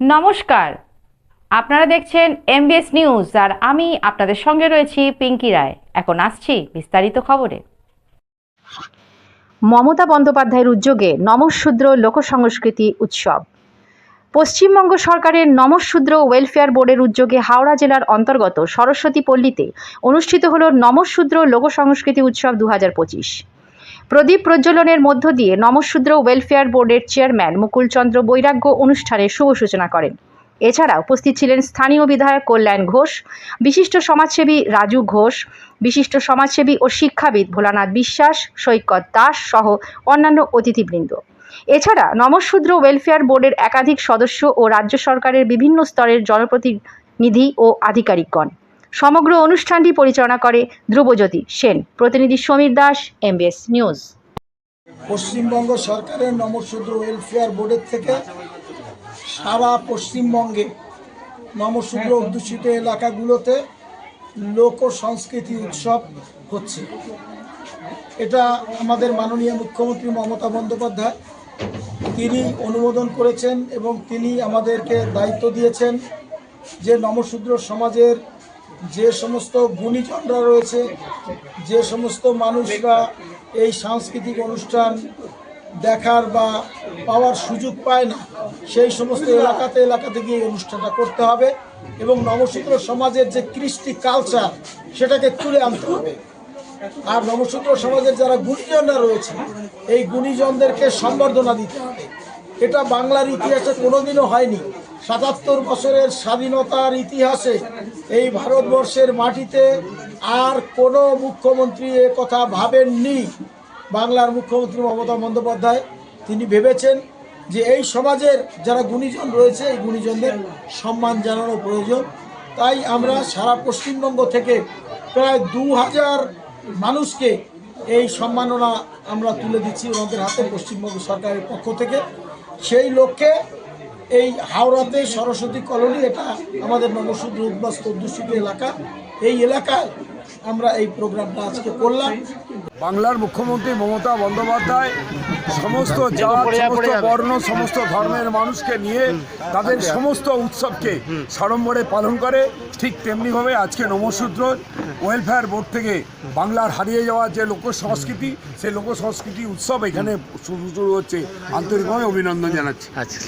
নমস্কার। আপনারা দেখছেন এমবিএস নিউজ আর আমি আপনাদের সঙ্গে রয়েছি পিঙ্কি রায়। এখন আসছি বিস্তারিত খবরে। মমতা বন্দ্যোপাধ্যায়ের উদ্যোগে নমশূদ্র লোকসংস্কৃতি উৎসব। পশ্চিমবঙ্গ সরকারের নমশূদ্র ওয়েলফেয়ার বোর্ডের উদ্যোগে হাওড়া জেলার অন্তর্গত সরস্বতী পল্লীতে অনুষ্ঠিত হল নমশূদ্র লোকসংস্কৃতি উৎসব দু হাজার পঁচিশ। প্রদীপ প্রজ্বলনের মধ্য দিয়ে নমশূদ্র ওয়েলফেয়ার বোর্ডের চেয়ারম্যান মুকুলচন্দ্র বৈরাগ্য অনুষ্ঠানের শুভ সূচনা করেন। এছাড়া উপস্থিত ছিলেন স্থানীয় বিধায়ক কল্যাণ ঘোষ, বিশিষ্ট সমাজসেবী রাজু ঘোষ, বিশিষ্ট সমাজসেবী ও শিক্ষাবিদ ভোলানাথ বিশ্বাস, সৈকত দাস সহ অন্যান্য অতিথিবৃন্দ। এছাড়া নমশূদ্র ওয়েলফেয়ার বোর্ডের একাধিক সদস্য ও রাজ্য সরকারের বিভিন্ন স্তরের জনপ্রতিনিধি ও আধিকারিকগণ। সমগ্র অনুষ্ঠানটি পরিচালনা করে ধ্রুবজ্যোতি সেন। প্রতিনিধি সমীর দাস এমবিএস নিউজ পশ্চিমবঙ্গ সরকারের নমশূদ্র ওয়েলফেয়ার বোর্ডের থেকে সারা পশ্চিমবঙ্গে নমসূদ্র অধ্যুষিত এলাকাগুলোতে লোক সংস্কৃতি উৎসব হচ্ছে। এটা আমাদের মাননীয় মুখ্যমন্ত্রী মমতা বন্দ্যোপাধ্যায়, তিনি অনুমোদন করেছেন এবং তিনি আমাদেরকে দায়িত্ব দিয়েছেন যে নমশূদ্র সমাজের যে সমস্ত গুণীজনরা রয়েছে, যে সমস্ত মানুষরা এই সাংস্কৃতিক অনুষ্ঠান দেখার বা পাওয়ার সুযোগ পায় না, সেই সমস্ত এলাকাতে এলাকাতে গিয়ে অনুষ্ঠানটা করতে হবে এবং নবসূত্র সমাজের যে কৃষ্টি কালচার সেটাকে তুলে আনতে হবে। আর নবসূত্র সমাজের যারা গুণীজনরা রয়েছে, এই গুণীজনদেরকে সম্বর্ধনা দিতে হবে। এটা বাংলার ইতিহাসে কোনোদিনও হয়নি। সাতাত্তর বছরের স্বাধীনতার ইতিহাসে এই ভারতবর্ষের মাটিতে আর কোনো মুখ্যমন্ত্রী এ কথা ভাবেননি। বাংলার মুখ্যমন্ত্রী মমতা বন্দ্যোপাধ্যায়, তিনি ভেবেছেন যে এই সমাজের যারা গুণীজন রয়েছে, এই গুণীজনদের সম্মান জানানো প্রয়োজন। তাই আমরা সারা পশ্চিমবঙ্গ থেকে প্রায় দু হাজার মানুষকে এই সম্মাননা আমরা তুলে দিচ্ছি ওনাদের হাতে, পশ্চিমবঙ্গ সরকারের পক্ষ থেকে। সেই লক্ষ্যে এই হাওড়াতে সরস্বতী কলোনি এটা আমাদের নবশূদ্র উদ্বাস্ত অধ্যুষিত এলাকা। এই এলাকায় আমরা এই প্রোগ্রামটা আজকে করলাম। বাংলার মুখ্যমন্ত্রী মমতা বন্দ্যোপাধ্যায় সমস্ত জাত সমস্ত বর্ণ সমস্ত ধর্মের মানুষকে নিয়ে তাদের সমস্ত উৎসবকে সাড়ম্বরে পালন করে। ঠিক তেমনিভাবে আজকে নমশূদ্র ওয়েলফেয়ার বোর্ড থেকে বাংলার হারিয়ে যাওয়া যে লোক সংস্কৃতি সেই লোক সংস্কৃতি উৎসব এখানে শুরু শুরু হচ্ছে। আন্তরিকভাবে অভিনন্দন জানাচ্ছি। আচ্ছা।